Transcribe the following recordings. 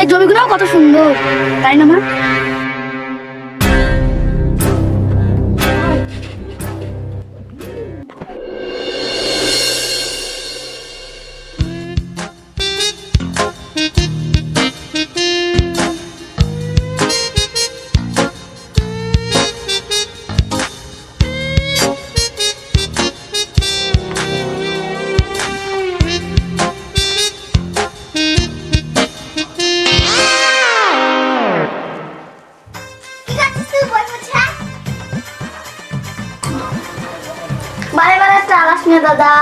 এই জমিগুলোও কত সুন্দর তাই না মা? বারে বারে চালাস না দাদা।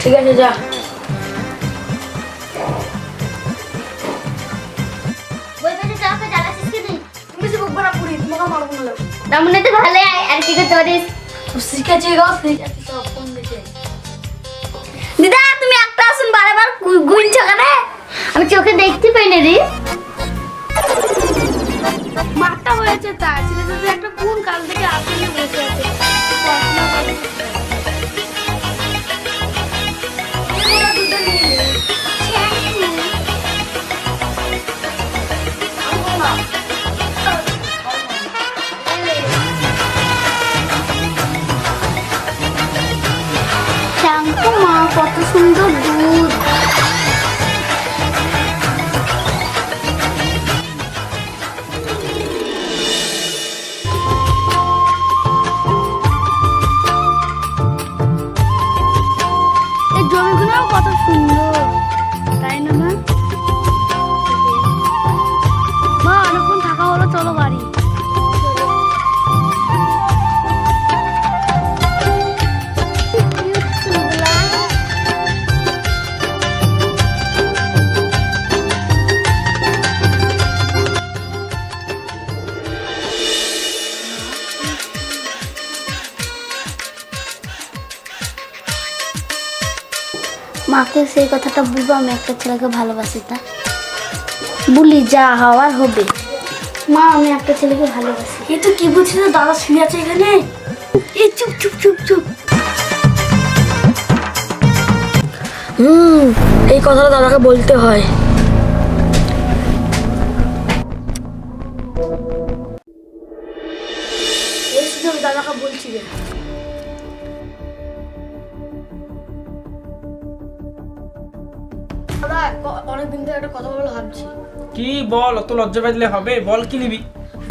ঠিক আছে যা। তো ভালো আর কি করতে পারিস শিখেছি গো শিখেছি সব দিদা তুমি একটা আসুন বারবার গুনছ কেন? আমি চোখে দেখতে পাই না রে। মারটা হয়েছে তার food. মাকে সেই কথাটা বলব আমি একটা ছেলেকে ভালোবাসি তা। বলি যা হওয়ার হবে। মা আমি একটা ছেলেকে ভালোবাসি। এ তো কি বলছিস দাদা শুয়ে আছে এখানে? এই চুপ চুপ চুপ চুপ। হুম এই কথাটা দাদাকে বলতে হয়। অনেকদিন একটা কথা বলে ভাবছি। কি বল অত লজ্জা পাইলে হবে বল কি নিবি?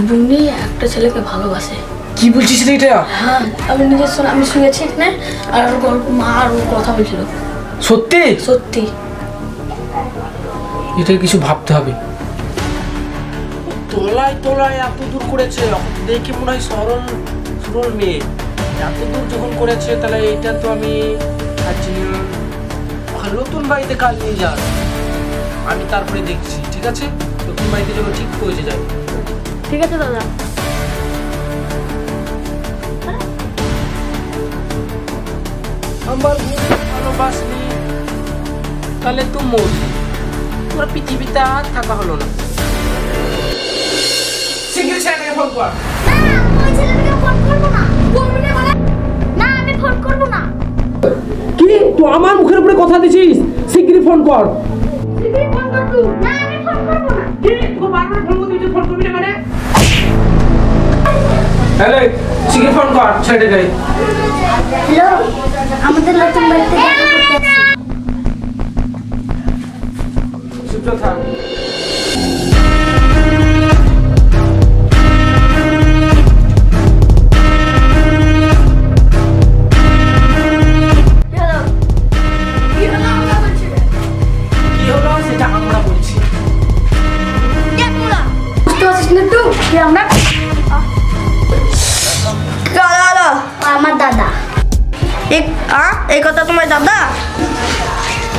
বুনি একটা ছেলেকে ভালোবাসে। কি বলছিস রে এটা হ্যাঁ আমি নিজের শোনা আমি শুয়েছি এখানে আর ওর গল্প মা আর ওর কথা বলছিল। সত্যি? সত্যি। এটা কিছু ভাবতে হবে। তোলায় তোলায় এত দূর করেছে দেখে মনে হয় সরল সরল মেয়ে। এত দূর যখন করেছে তাহলে এটা তো আমি ভাবছি না, নতুন বাড়িতে কাজ নিয়ে যান আমি তারপরে দেখছি ঠিক আছে? নতুন বাড়িতে যখন ঠিক পৌঁছে যাবে ঠিক আছে দাদা। আমার বউকে ভালোবাসলি তাহলে তো মরলি। তোর পৃথিবীতে আর থাকা হলো না। শিগগির ছেলেটাকে ফোন কর। ওই ছেলেটাকে ফোন করব না। করবি না মানে না আমি ফোন করব না। কি? তুই আমার মুখের উপরে কথা দিছিস? শিগগিরই ফোন কর। হ্যালো শিগগির ফোন কর ছেলেটাকে হ্যালো আমাদের নতুন বাড়িতে এই কথা তোমার দাদা?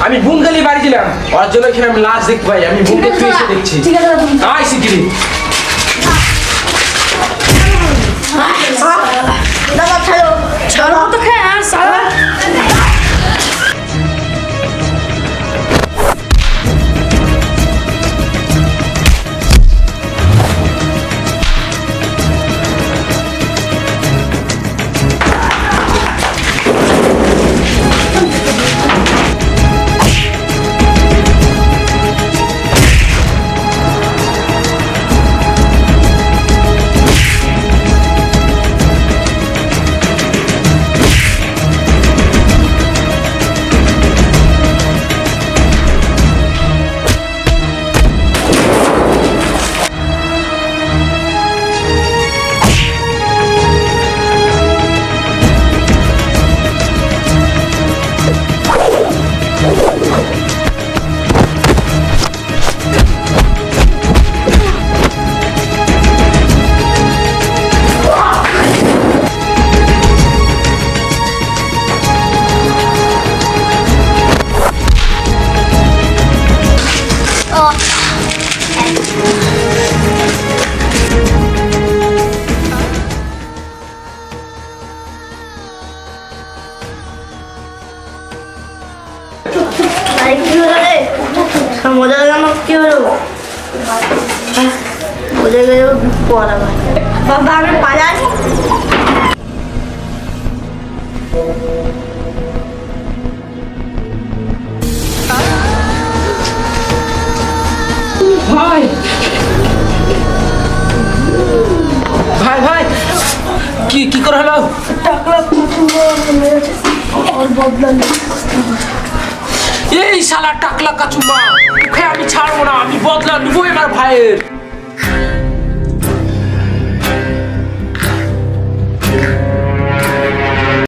আমি বুনকালি বাড়ি ছিলাম ওর জন্য লাস্ট আমি লাশ দেখতে পাই আমি বুনকে তুই দেখছি। ঠিক আছে আয় বোঝা গেল পড়া বাবা আমি পালাই ভাই। ভাই ভাই। কি কি করে হলো? এই শালা টাকলা কাচুমা ওকে আমি ছাড়বো না আমি বদলা নিবো এবার ভাইয়ের।